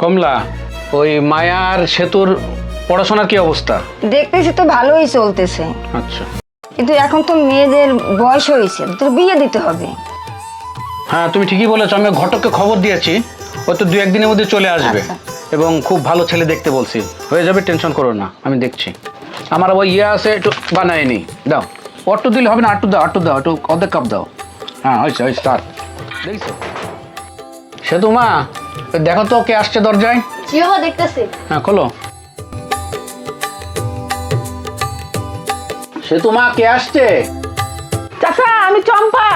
কমলা ওই মায়ার সেতুর পড়াশোনার কি অবস্থা? দেখতেছি তো ভালোই চলতেছে। আচ্ছা। কিন্তু এখন তো মেয়েদের বয়স হয়েছে তো বিয়ে দিতে হবে। হ্যাঁ তুমি ঠিকই বলেছ আমি ঘটককে খবর দিয়েছি ও তো দু একদিনের মধ্যে চলে আসবে। আচ্ছা। এবং খুব ভালো ছেলে দেখতে বলছি। হয়ে যাবে টেনশন করো না আমি দেখছি। আমার ওই ইয়ে আছে একটু বানায়নি দাও। অট্টু দিলে হবে না আটটু দাও আটটু দাও একটু অর্ধেক কাপ দাও। হ্যাঁ হয়েছে হয়েছে স্টার্ট দেখছ? সে তো মা ওই দেখো তো কে আসছে দরজায়। জি দেখতেছি। হ্যাঁ খোলো। সে তো মা কে আসছে? চাচা আমি চম্পা।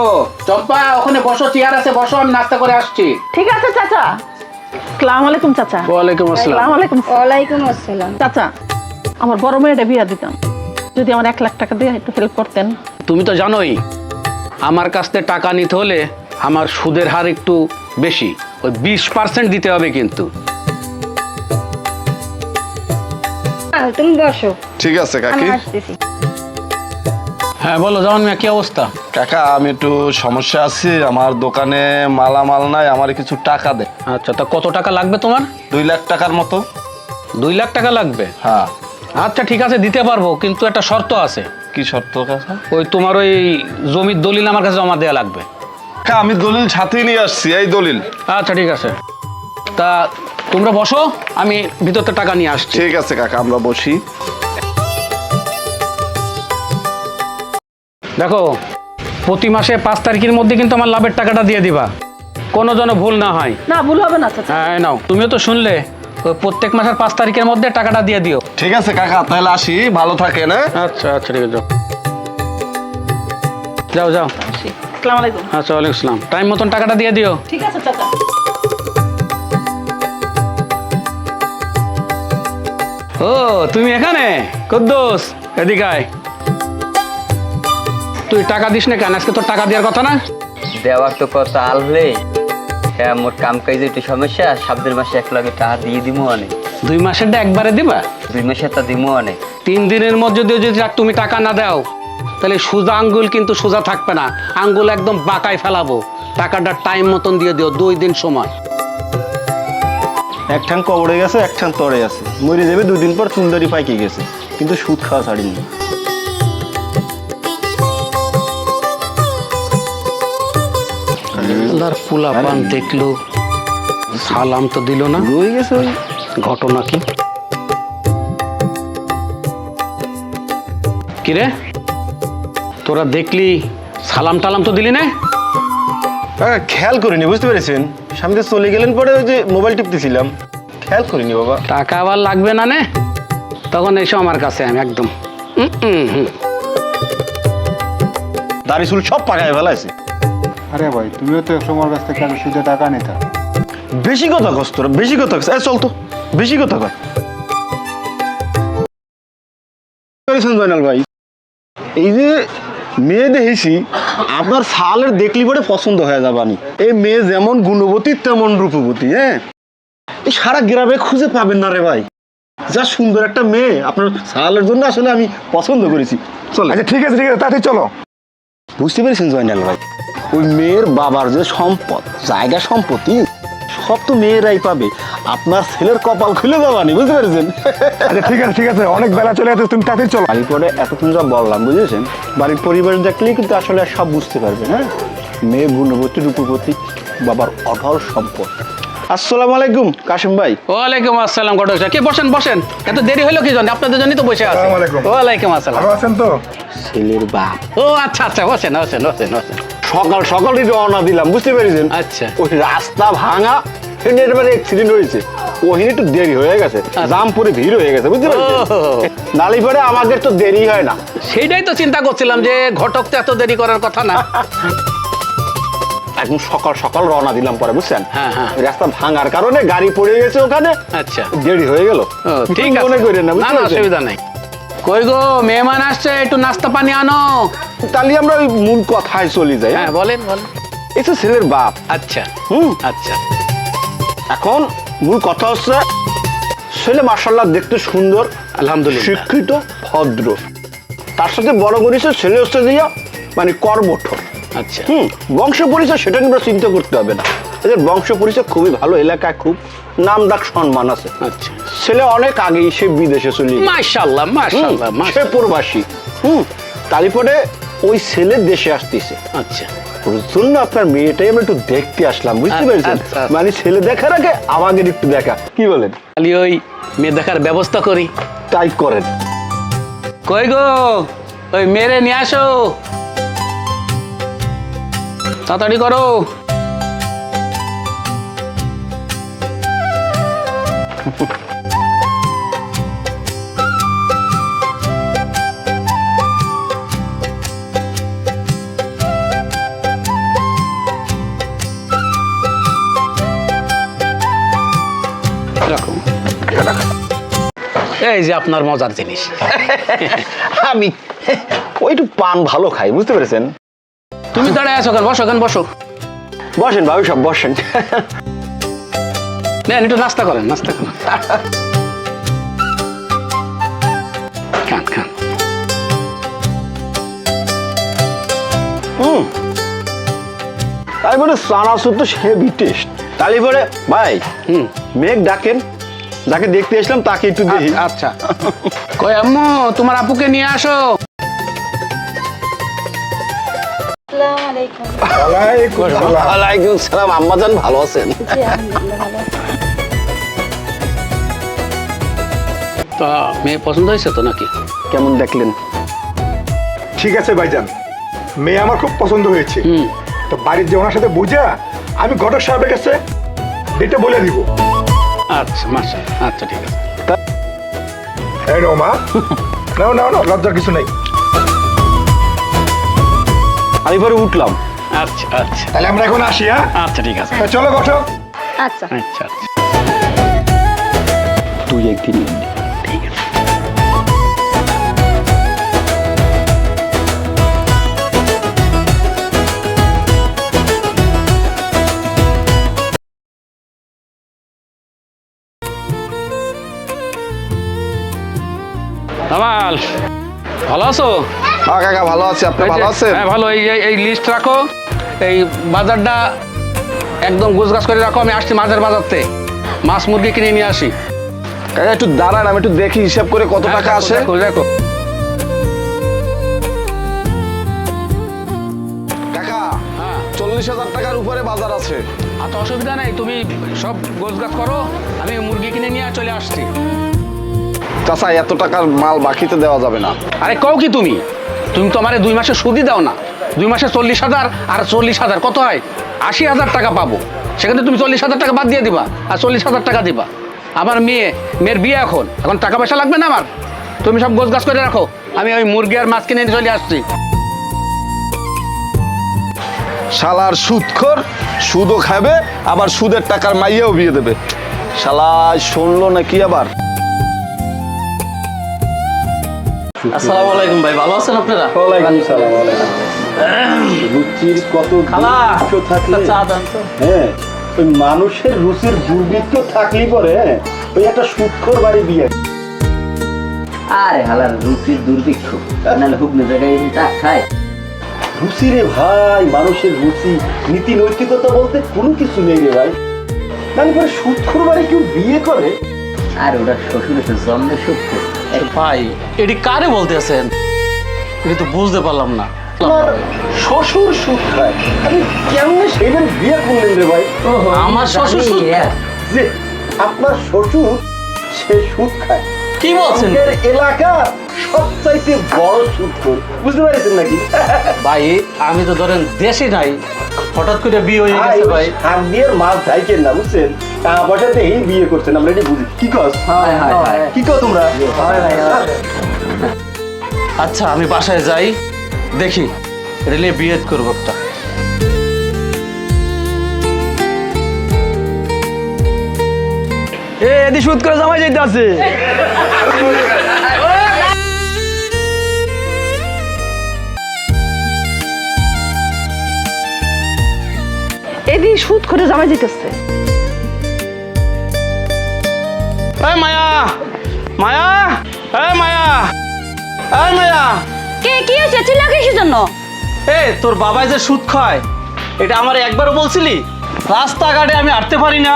ও চম্পা ওখানে বসো চেয়ার আছে বসো আমি নাস্তা করে আসছি। ঠিক আছে চাচা। সালাম আলাইকুম চাচা। ওয়ালাইকুম আসসালাম। সালাম আলাইকুম। ওয়ালাইকুম আসসালাম। চাচা আমার বড় মেয়েটা বিয়া দিতাম। যদি আমার এক লাখ টাকা দিয়ে একটু হেল্প করতেন। তুমি তো জানোই আমার কাছ থেকে টাকা নিতে হলে আমার সুদের হার একটু বেশি। ওই বিশ পার্সেন্ট দিতে হবে কিন্তু। হ্যাঁ, তুমি বসো। ঠিক আছে আমি কাকি আসতেছি। হ্যাঁ বলো যেমন মিয়া কি অবস্থা? কাকা আমি একটু সমস্যা আছি। আমার দোকানে মালামাল নাই আমার কিছু টাকা দে। আচ্ছা তা কত টাকা লাগবে তোমার? দুই লাখ টাকার মতো। দুই লাখ টাকা লাগবে? হ্যাঁ। আচ্ছা ঠিক আছে দিতে পারব কিন্তু একটা শর্ত আছে। কি শর্ত কাকা? ওই তোমার ওই জমির দলিল আমার কাছে জমা দেওয়া লাগবে। কাকা, আমি দলিল সাথেই নিয়ে আসছি এই দলিল। আচ্ছা ঠিক আছে। তা তোমরা বসো আমি ভিতরতে টাকা নিয়ে আসছি। ঠিক আছে কাকা আমরা বসি। দেখো প্রতি মাসে পাঁচ তারিখের মধ্যে কিন্তু আমার লাভের টাকাটা দিয়ে দিবা। কোনো যেন ভুল না হয়। না ভুল হবে না চাচা। হ্যাঁ নাও। তুমিও তো শুনলে ওই প্রত্যেক মাসের পাঁচ তারিখের মধ্যে টাকাটা দিয়ে দিও। ঠিক আছে কাকা তাহলে আসি ভালো থাকেন হ্যাঁ? আচ্ছা আচ্ছা ঠিক আছে। যাও যাও। যাও সালাম আলাইকুম। আচ্ছা ওয়ালাইকুম আসসালাম। টাইম মতন টাকাটা দিয়ে দিও। ঠিক আছে চাচা। ও তুমি এখানে? কুদ্দুস এদিকে আয়। তুই টাকা দিস না কেন? আজকে তোর টাকা দেওয়ার কথা না? দেওয়ার তো কত আললে হ্যাঁ মোর কাম কাজে একটু সমস্যা সামনের মাসে এক লগে টাকা দিয়ে দিমু অনেক। দুই মাসেরটা একবারে দিবা? দুই মাসে তা দিমু অনেক। তিন দিনের মধ্যে যদি যদি তুমি টাকা না দাও তাহলে সোজা আঙ্গুল কিন্তু সোজা থাকবে না। আঙ্গুল একদম বাঁকায় ফেলাবো। টাকাটা টাইম মতন দিয়ে দিও দুই দিন সময়। এক ঠ্যাং কবরে গেছে এক ঠ্যাং তরে আছে। মরে যাবে দুদিন পর চুন্দরি পাইকে গেছে। কিন্তু সুদ খাওয়া ছাড়িনি। আল্লাহর পোলা পান দেখল। সালাম তো দিল না। রয়ে গেছে ওই। ঘটনা কি? কিরে? তোরা দেখলি সালাম টালাম তো দিলি না? হ্যাঁ খেয়াল করিনি বুঝতে পেরেছেন? সামনে দিয়ে চলে গেলেন পরে ওই যে মোবাইল টিপতেছিলাম। খেয়াল করিনি বাবা। টাকা আবার লাগবে না নে? তখন এসো আমার কাছে আমি একদম। দাড়ি চুল সব পাকায় ফেলাইছে। আরে ভাই তুমিও তো সময়ের কাছ থেকে টাকা সুদে টাকা নিতা। বেশি কথা কস তোরা বেশি কথা কস। চল তো বেশি কথা কয়। করেছেন জয়নাল ভাই এই যে মেয়ে দেখেছি আপনার সালের দেখলি পরে পছন্দ হয়ে যাবানি এই মেয়ে যেমন গুণবতী তেমন রূপবতী হ্যাঁ? এই সারা গ্রামে খুঁজে পাবেন না রে ভাই। যা সুন্দর একটা মেয়ে আপনার সালের জন্য আসলে আমি পছন্দ করেছি। চলে। আচ্ছা ঠিক আছে ঠিক আছে তাতে চলো। বুঝতে পেরেছেন জয়নাল ভাই? ওই মেয়ের বাবার যে সম্পদ জায়গা সম্পত্তি সব তো মেয়েরাই পাবে। আপনার ছেলের কপাল খুলে দেওয়ানি বুঝতে পেরেছেন? আচ্ছা ঠিক আছে ঠিক আছে অনেক বেলা চলে গেছে তুমি তাড়াতাড়ি চলো। বাড়ির পরে এতক্ষণ যা বললাম বুঝেছেন? বাড়ির পরিবার দেখলেই কিন্তু আসলে সব বুঝতে পারবেন হ্যাঁ? মেয়ে গুণবতী রূপবতী বাবার অঢল সম্পদ। আসসালামু আলাইকুম কাশিম ভাই। ওয়ালাইকুম আসসালাম ঘটক সাহেব। কে বসেন বসেন। এত দেরি হলো কি জন্য আপনাদের জন্যই তো বসে আছি। ওয়ালাইকুম আসসালাম। ভালো আছেন তো? ছেলের বাপ। ও আচ্ছা আচ্ছা বসেন বসেন বসেন বসেন। সকাল সকালই রওনা দিলাম বুঝতে পেরেছেন? আচ্ছা। ওই রাস্তা ভাঙা অ্যাক্সিডেন্ট হয়েছে। ওহিনে একটু দেরি হয়ে গেছে পরে ভিড় হয়ে গেছে বুঝতে পেরেছেন? আচ্ছা। আমাদের তো দেরি হয় না। সেইটাই তো চিন্তা করছিলাম যে ঘটক তো এত দেরি করার কথা না। একদম সকাল সকাল রওনা দিলাম পরে বুঝছেন? হ্যাঁ, হ্যাঁ। রাস্তা ভাঙার কারণে গাড়ি পড়ে গেছে ওখানে। আচ্ছা। দেরি হয়ে গেল। ঠিক আছে। মনে করেন না? অসুবিধা নাই। কই গো মেহমান আসছে একটু নাস্তা পানি আনো। তাহলে আমরা ওই মূল কথায় চলে যাই। হ্যাঁ বলেন বলেন। এই তো ছেলের বাপ। আচ্ছা। হুম? আচ্ছা। এখন মূল কথা হচ্ছে ছেলে মার্শাল্লাহ দেখতে সুন্দর আলহামদুলিল্লাহ। শিক্ষিত ভদ্র। তার সাথে বড় করেছে ছেলে হচ্ছে দিয়া মানে কর্মঠ আচ্ছা। হুম? বংশ পরিচয় সেটা নিয়ে আমরা চিন্তা করতে হবে না। এদের বংশ পরিচয় খুবই ভালো এলাকায় খুব নাম ডাক সম্মান আছে। আচ্ছা। ছেলে অনেক আগেই সে বিদেশে চলে। মাশাল্লাহ মাশাল্লাহ সে প্রবাসী। হুম? তারপরে ওই ছেলে দেশে আসতেছে। আচ্ছা। জন্য আপনার মেয়েটাই আমরা একটু দেখতে আসলাম বুঝতে আচ্ছা, পেরেছেন? আচ্ছা, আচ্ছা। মানে ছেলে দেখার আগে আমাদের একটু দেখা কি বলেন? খালি ওই মেয়ে দেখার ব্যবস্থা করি। তাই করেন। কই গো? ওই মেরে নিয়ে আসো। তাড়াতাড়ি করো। এই যে আপনার মজার জিনিস। আমি ওই একটু পান ভালো খাই বুঝতে পেরেছেন? তুমি দাঁড়ায় আছো কেন? বসো কেন? বসো। বসেন ভাবি সব বসেন। নেন একটু নাস্তা করেন নাস্তা করেন। খান খান। হুম। তারপরে চানাচুর তো হেভি টেস্ট। তারপরে ভাই হুম। মেঘ ডাকেন। যাকে দেখতে আসলাম তাকে একটু দেখি। আচ্ছা কই আম্মু তোমার আপুকে নিয়ে আসো। ওয়ালাইকুম সালাম। আম্মাজান ভালো আছেন? তা মেয়ে পছন্দ হয়েছে তো নাকি? কেমন দেখলেন? ঠিক আছে ভাইজান। মেয়ে আমার খুব পছন্দ হয়েছে। তো বাড়ির যে ওনার সাথে বুঝা আমি ঘটক সাহেবের কাছে ডেটে বলে দিব। আচ্ছা মাসা আচ্ছা ঠিক আছে। হ্যাঁ নো মা। নাও নাও নাও লজ্জার কিছু নেই। আমি পরে উঠলাম। আচ্ছা আচ্ছা। তাহলে আমরা এখন আসি হ্যাঁ? আচ্ছা ঠিক আছে। তা চলো বসো। আচ্ছা। আচ্ছা আচ্ছা। তুই একদিন কামাল ভালো আছো? হ্যাঁ কাকা ভালো আছে। আপনি ভালো আছেন? হ্যাঁ ভালো। এই এই- এই লিস্ট রাখো। এই বাজারটা একদম গুছগাছ করে রাখো। আমি আসছি মাছের বাজারতে মাছ মুরগি কিনে নিয়ে আসি। কাকা একটু দাঁড়ান আমি একটু দেখি হিসাব করে কত হ্যাঁ, টাকা আসে। দেখো দেখো। কাকা হ্যাঁ। চল্লিশ হাজার টাকার উপরে বাজার আছে। আর তো অসুবিধা নেই তুমি সব গোছগাছ করো। আমি মুরগি কিনে নিয়ে চলে আসছি। চাচা এত টাকার মাল বাকিতে দেওয়া যাবে না। আরে কও কি তুমি? তুমি তো আমারে দুই মাসে সুদি দাও না। দুই মাসে চল্লিশ হাজার আর চল্লিশ হাজার কত হয়? আশি হাজার টাকা পাবো। সেখানে তুমি চল্লিশ হাজার টাকা বাদ দিয়ে দিবা আর চল্লিশ হাজার টাকা দিবা। আমার মেয়ে মেয়ের বিয়ে এখন। এখন টাকা পয়সা লাগবে না আমার? তুমি সব গোছ গাছ করে রাখো। আমি ওই মুরগি আর মাছ কিনে নিয়ে চলে আসছি। শালার সুদখোর সুদও খাবে আবার সুদের টাকার মাইয়াও বিয়ে দেবে। শালা শুনলো নাকি আবার? আসসালামু আলাইকুম ভাই ভালো আছেন আপনারা? রুচির কত দুর্ভিক্ষ থাকলে? হ্যাঁ ওই মানুষের রুচির দুর্ভিক্ষ থাকলেই পরে হ্যাঁ, ওই একটা সুৎখর বাড়ি বিয়ে। আরে হালার রুচির দুর্ভিক্ষ। নাহলে হুগলি জায়গায় চা খায়। রুচি রে ভাই মানুষের রুচি নীতি নৈতিকতা বলতে কোনো কিছু নেই রে ভাই। তারপরে সুৎখর বাড়ি কেউ বিয়ে করে? আর ওটা শ্বশুর এসে জন্মে সুখ ভাই এটি কারে বলতেছেন এটি তো বুঝতে পারলাম না। শ্বশুর সুখ খায় আপনি কেমনে সেইবার বিয়ে করলেন রে ভাই? আমার শ্বশুর সুদ যে আপনার শ্বশুর সে সুদ খায়। কি বলছেন? আমাদের এলাকার সবচাইতে বড় সুৎখর বুঝতে পারছেন নাকি? ভাই আমি তো ধরেন দেশে নাই। হঠাৎ করে বিয়ে হয়ে গেছে ভাই। হাত দিয়ে মাছ ধাইকেন না বুঝছেন? টাকা বিয়ে করছেন আমরা এটি বুঝি। কি কস? হায় হায় হায়। কি কো তোমরা আচ্ছা আমি বাসায় যাই দেখি রেলে বিয়ে করব একটা। এ এদি সুদ করে জামাই যাইতে আছে। এদিকে সুদ করে জামাই যেতেছে এই মায়া মায়া এই মায়া এই মায়া। কে কি হয়েছে? চিল্লা কিসের জন্য? এ তোর বাবাই যে সুদ খায় এটা আমার একবারও বলছিলি? রাস্তাঘাটে আমি হাঁটতে পারি না।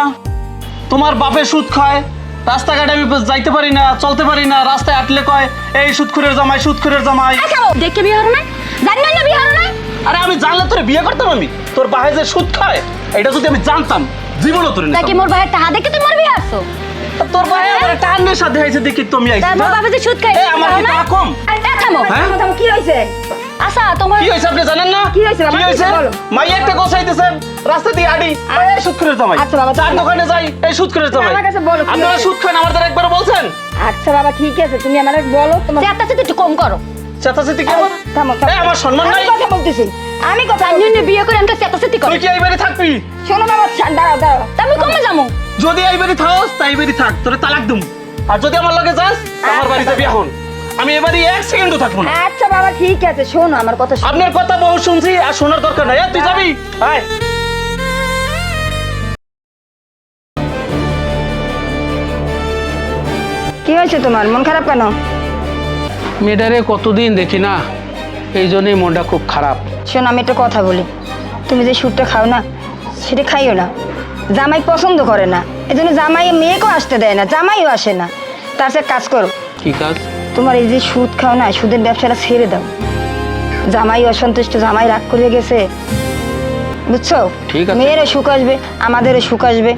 তোমার বাপে সুদ খায় রাস্তাঘাটে আমি যাইতে পারি না চলতে পারি না রাস্তায় হাঁটলে কয় এই সুদখুরের জামাই সুদখুরের জামাই। দেখে বিয়ে হলো না? জানি না বিয়ে হলো না? আরে আমি জানলে তোরে বিয়ে করতাম আমি। তোর বাহে যে সুদ খায় এটা যদি আমি জানতাম জীবনও তোরে নিতাম। মোর ভাইয়ের টাকা দেখে তুই মোর বিয়ে আসছো তা তোর আমার টানের সাথে হয়েছে দেখি তুমি আইছি তার বাবা যে সুদ খায় এই, আমার কি টাকা কম? আরে থামো হ্যাঁ? থামো, থামো, কি হয়েছে? আচ্ছা তোমার কি হয়েছে আপনি জানেন না? কি হয়েছে কি হয়েছে? মাই একটা গোছাইতেছেন রাস্তা দিয়ে আড়ি। এই সুদ করে জামাই। আচ্ছা বাবা, চার দোকানে যাই এই সুদ করে জামাই। আমার কাছে বলো, আপনারা সুদ খান আমাদের একবার বলছেন? আচ্ছা বাবা ঠিক আছে তুমি আমারে বলো তোমার একটু কম করো। চেতাচেতি কি আমার? থামো আমার সম্মান নাই। কথা বলতেছি। আমি কথা জানি বিয়ে করে আমি তো চেষ্টা করো। তুই কি এই বাড়ি থাকবি? শোনো বাবা দাঁড়াও দাঁড়াও। আমি কমে যাব? যদি এই বাড়ি থাকস তাই বাড়ি থাক তোরে তালাক দুম। আর যদি আমার লগে যাস আমার বাড়ি যাবি এখন আমি এবারে এক সেকেন্ডও থাকব না। আচ্ছা বাবা ঠিক আছে শোনো আমার কথা শোনো। আপনার কথা বহু শুনছি আর শোনার দরকার নাই। তুই যাবি? আয়। কি হয়েছে তোমার? মন খারাপ কেন? মেয়েটারে কতদিন দেখি না এই জন্যই মনটা খুব খারাপ। শোনো আমি একটা কথা বলি। তুমি যে সুটটা খাও না সেটা খাইও না। জামাই পছন্দ করে না এই জন্য জামাই মেয়েকেও আসতে দেয় না জামাইও আসে না। তার সাথে কাজ করো। কি কাজ? তোমার এই যে সুদ খাও না সুদের ব্যবসাটা ছেড়ে দাও। জামাই অসন্তুষ্ট জামাই রাগ করে গেছে। বুঝছ? ঠিক আছে। মেয়েরও সুখ আসবে আমাদেরও সুখ আসবে।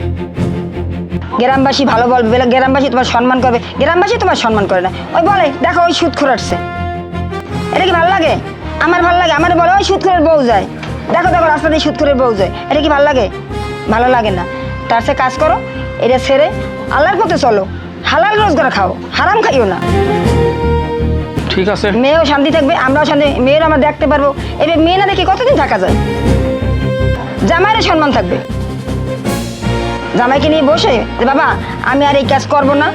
গ্রামবাসী ভালো বলবে গ্রামবাসী তোমার সম্মান করবে। গ্রামবাসী তোমার সম্মান করে না। ওই বলে দেখো ওই সুদ খোরাচ্ছে এটা কি ভালো লাগে? আমার ভালো লাগে আমার বলে ওই সুদ খোরের বউ যায়। দেখো দেখো রাস্তা দিয়ে সুদ খোরের বউ যায়। এটা কি ভালো লাগে? ভালো লাগে না। তার সে কাজ করো এটা ছেড়ে আল্লাহর পথে চলো। হালাল রোজগার খাও হারাম খাইও না। ঠিক আছে। মেয়েও শান্তি থাকবে আমরাও শান্তি মেয়েরও আমরা দেখতে পারব। এবার মেয়ে না দেখে কতদিন থাকা যায়? জামাইয়ের সম্মান থাকবে। জামাইকে নিয়ে বসে যে বাবা আমি আর এই কাজ করব না।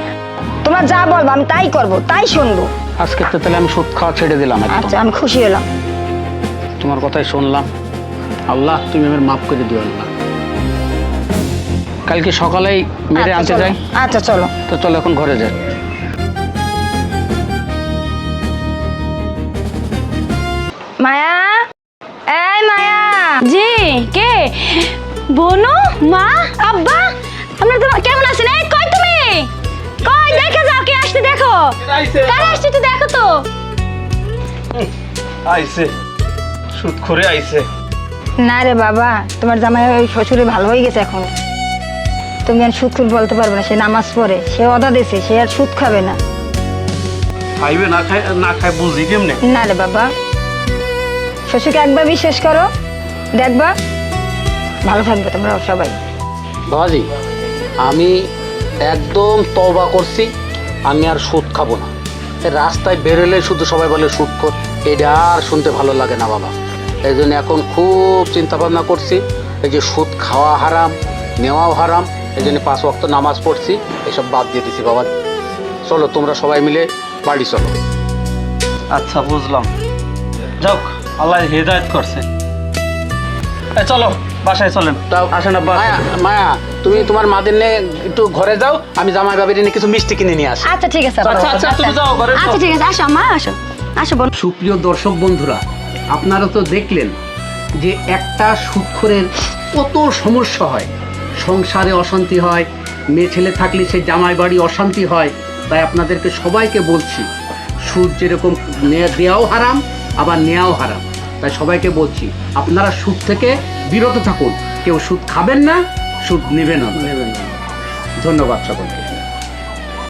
তোমরা যা বলব আমি তাই করব তাই শুনব। আজকে তো তাহলে আমি সুদ খাওয়া ছেড়ে দিলাম আচ্ছা আমি খুশি হলাম। তোমার কথাই শুনলাম। আল্লাহ তুমি আমার মাফ করে দিও আল্লাহ। কালকে সকালেই মেরে আচ্ছা, আনতে যাই? আচ্ছা চলো। তো চলো এখন ঘরে যাই। মায়া? এই মায়া! জি কে? বোনু? মা? আব্বা? আপনারা তো কেমন আছেন? এই আসছে দেখো। কারা আসছে তো দেখো তো। আইছে সুদ করে আইছে না রে বাবা তোমার জামাই ওই শ্বশুরে ভালো হয়ে গেছে এখন। তুমি আর সুদ খুদ বলতে পারবে না সে নামাজ পড়ে সে অদা দিছে সে আর সুদ খাবে না। খাইবে না খাই না খাই বুঝি কেমনে? না রে বাবা। শ্বশুরকে একবার বিশ্বাস করো দেখবা। ভালো থাকবে তোমরা সবাই। বাবাজি আমি একদম তওবা করছি। আমি আর সুদ খাব না। রাস্তায় বেরোলে শুধু সবাই বলে, সুদ কর এটা আর শুনতে ভালো লাগে না বাবা। এই জন্য এখন খুব চিন্তা ভাবনা করছি, এই যে সুদ খাওয়া হারাম, নেওয়াও হারাম, এই জন্য পাঁচ ওয়াক্ত নামাজ পড়ছি, এসব বাদ দিয়ে দিছি বাবা। চলো, তোমরা সবাই মিলে বাড়ি চলো। আচ্ছা বুঝলাম। যাক, আল্লাহ হেদায়েত করছে। চলো বাসায় চলেন। তাও আসেন আব্বা মায়া মায়া তুমি তোমার মাদের নিয়ে একটু ঘরে যাও আমি জামাই বাবির নিয়ে কিছু মিষ্টি কিনে নিয়ে আসি। আচ্ছা ঠিক আছে আচ্ছা আচ্ছা তুমি যাও ঘরে আচ্ছা ঠিক আছে আসো মা আসো। আসো বোন। সুপ্রিয় দর্শক বন্ধুরা আপনারা তো দেখলেন যে একটা সুৎখরের কত সমস্যা হয়। সংসারে অশান্তি হয় মেয়ে ছেলে থাকলে সে জামাই বাড়ি অশান্তি হয় তাই আপনাদেরকে সবাইকে বলছি সুদ যেরকম নে- দেওয়াও হারাম আবার নেওয়াও হারাম। তাই সবাইকে বলছি আপনারা সুদ থেকে বিরত থাকুন। কেউ সুদ খাবেন না সুদ নেবেন না। ধন্যবাদ সকলকে।